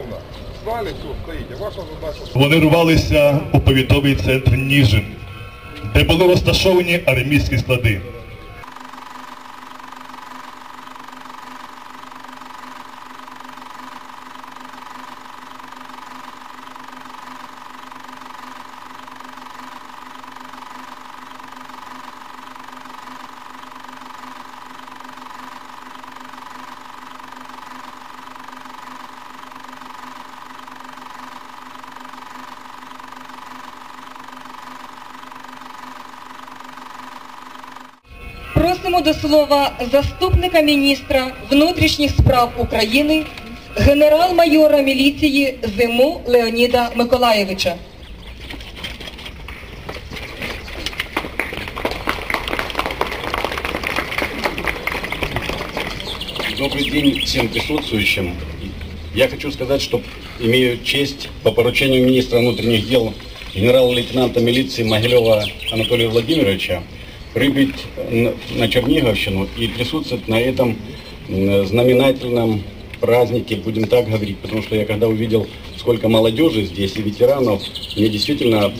безусловно, знали, все, стоите. Ваша задача... Вони рвалися у повітовий центр Ніжин, де були розташовані армійські склади. Просимо до слова заступника міністра внутрішніх справ України, генерал-майора міліції Зиму Леоніда Миколаєвича. Добрый день всем присутствующим. Я хочу сказать, что имею честь по поручению министра внутренних дел генерал-лейтенанта милиции Могилева Анатолия Владимировича прибыть н- на Черниговщину и присутствовать на этом знаменательном празднике, будем так говорить, потому что я когда увидел, сколько молодежи здесь и ветеранов, мне действительно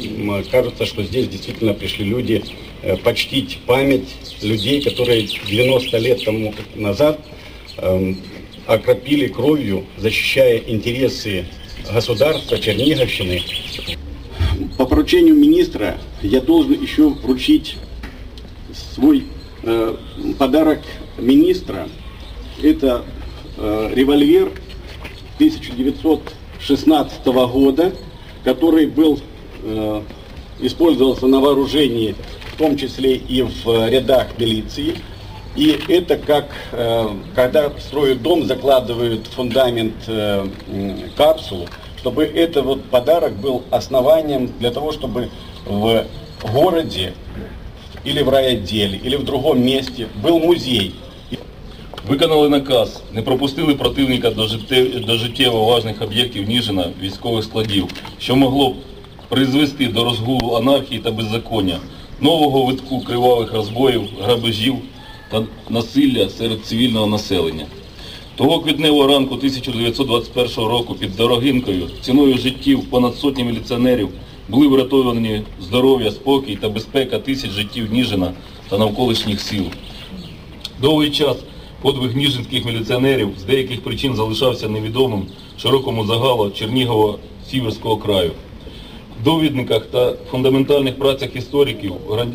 кажется, что здесь действительно пришли люди э, почтить память людей, которые 90 лет тому назад эм, окропили кровью, защищая интересы государства Черниговщины. По поручению министра я должен еще вручить свой э, подарок министра. Это э, револьвер 1916 года, который был э, использовался на вооружении, в том числе и в рядах милиции. И это как, э, когда строят дом, закладывают фундамент э, капсулу, чтобы это вот подарок был основанием для того, чтобы в городе или в райотделе, или в другом месте был музей. Виконали наказ, не пропустили противника до життєво важних об'єктів Ніжина військових складів, що могло б призвести до розгулу анархії та беззаконня, нового витку кривавих розбоїв, грабежів та насилля серед цивільного населення. Того квітневого ранку 1921 року під Дорогинкою ціною життів понад сотні міліціонерів були врятовані здоров'я, спокій та безпека тисяч життів Ніжина та навколишніх сіл. Довгий час подвиг ніжинських міліціонерів з деяких причин залишався невідомим широкому загалу Чернігова Сіверського краю. В довідниках та фундаментальних працях істориків е,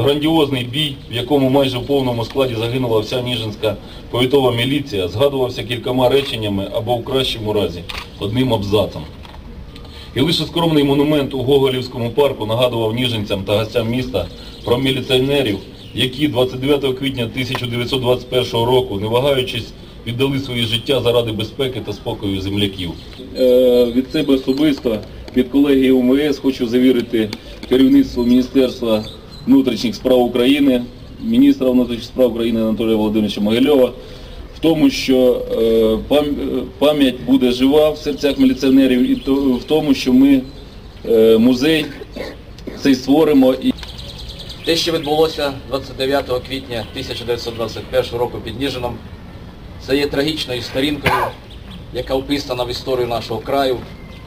грандіозний бій, в якому майже в повному складі загинула вся Ніжинська повітова міліція, згадувався кількома реченнями або в кращому разі одним абзацом. І лише скромний монумент у Гоголівському парку нагадував ніженцям та гостям міста про міліціонерів, які 29 квітня 1921 року, не вагаючись, віддали свої життя заради безпеки та спокою земляків. Е, від себе особисто від колегії УМС хочу завірити керівництво Міністерства внутрішніх справ України, міністра внутрішніх справ України Анатолія Володимировича Могильова тому, що е, пам- пам'ять буде жива в серцях міліціонерів, і в тому, що ми е, музей цей створимо Те, що відбулося 29 квітня 1921 року під Ніжином, це є трагічною сторінкою, яка вписана в історію нашого краю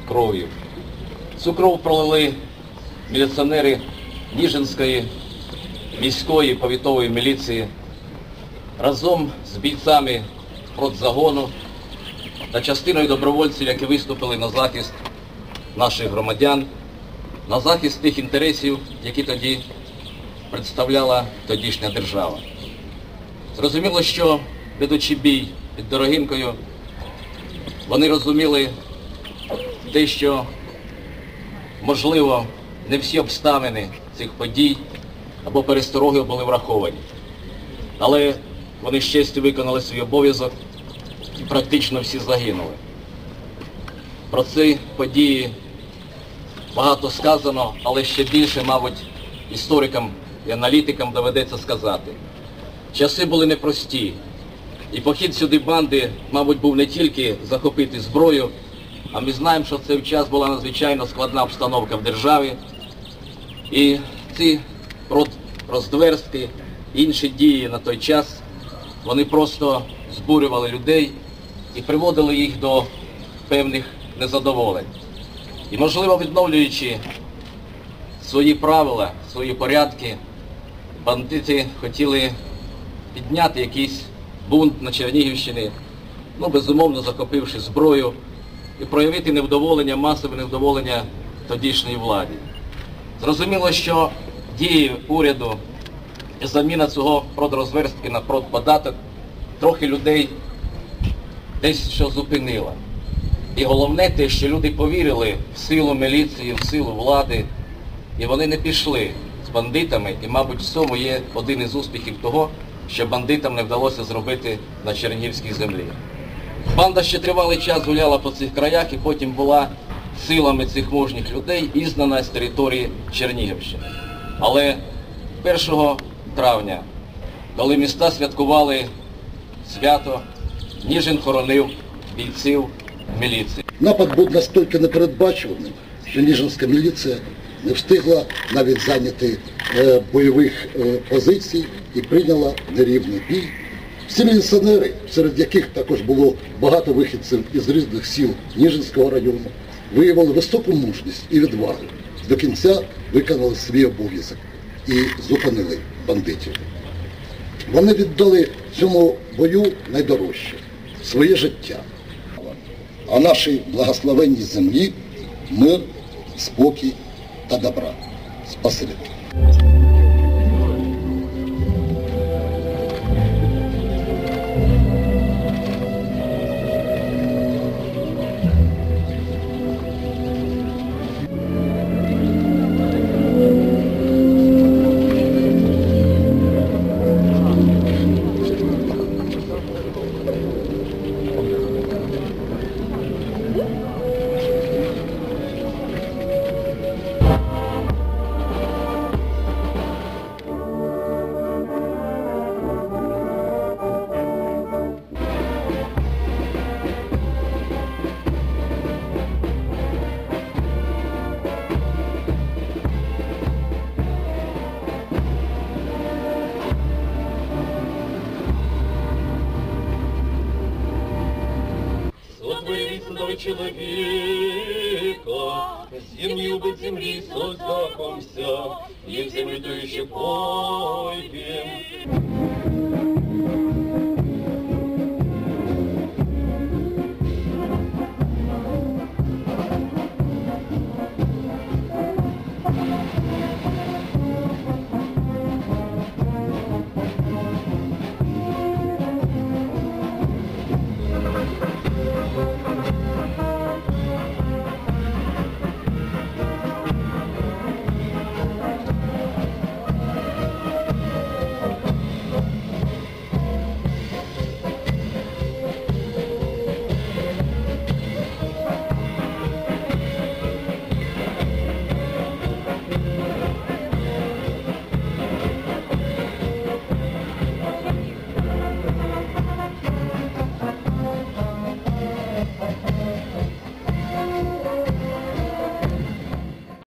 кров'ю. Цю кров пролили міліціонери Ніжинської міської повітової міліції разом з бійцями продзагону та частиною добровольців, які виступили на захист наших громадян, на захист тих інтересів, які тоді представляла тодішня держава. Зрозуміло, що ведучи бій під Дорогинкою, вони розуміли те, що, можливо, не всі обставини цих подій або перестороги були враховані. Але вони з честю виконали свій обов'язок і практично всі загинули. Про ці події багато сказано, але ще більше, мабуть, історикам і аналітикам доведеться сказати. Часи були непрості, і похід сюди банди, мабуть, був не тільки захопити зброю, а ми знаємо, що в цей час була надзвичайно складна обстановка в державі. І ці роздверстки, інші дії на той час, вони просто збурювали людей і приводили їх до певних незадоволень. І, можливо, відновлюючи свої правила, свої порядки, бандити хотіли підняти якийсь бунт на Чернігівщині, ну, безумовно, захопивши зброю і проявити невдоволення, масове невдоволення тодішньої владі. Зрозуміло, що дії уряду заміна цього продрозверстки на продподаток трохи людей десь що зупинила. І головне те, що люди повірили в силу міліції, в силу влади, і вони не пішли з бандитами, і, мабуть, в цьому є один із успіхів того, що бандитам не вдалося зробити на Чернігівській землі. Банда ще тривалий час гуляла по цих краях і потім була силами цих мужніх людей ізгнана з території Чернігівщини. Але 1 травня, коли міста святкували свято, Ніжин хоронив бійців міліції. Напад був настільки непередбачуваним, що Ніжинська міліція не встигла навіть зайняти е, бойових е, позицій і прийняла нерівний бій. Всі міліціонери, серед яких також було багато вихідців із різних сіл Ніжинського району, виявили високу мужність і відвагу. До кінця виконали свій обов'язок і зупинили бандитів. Вони віддали цьому бою найдорожче своє життя. А нашій благословенній землі мир, спокій та добра. Спасибі. Судовий чоловіка, землю без землі создахомся, і в землю дуючи пойдем.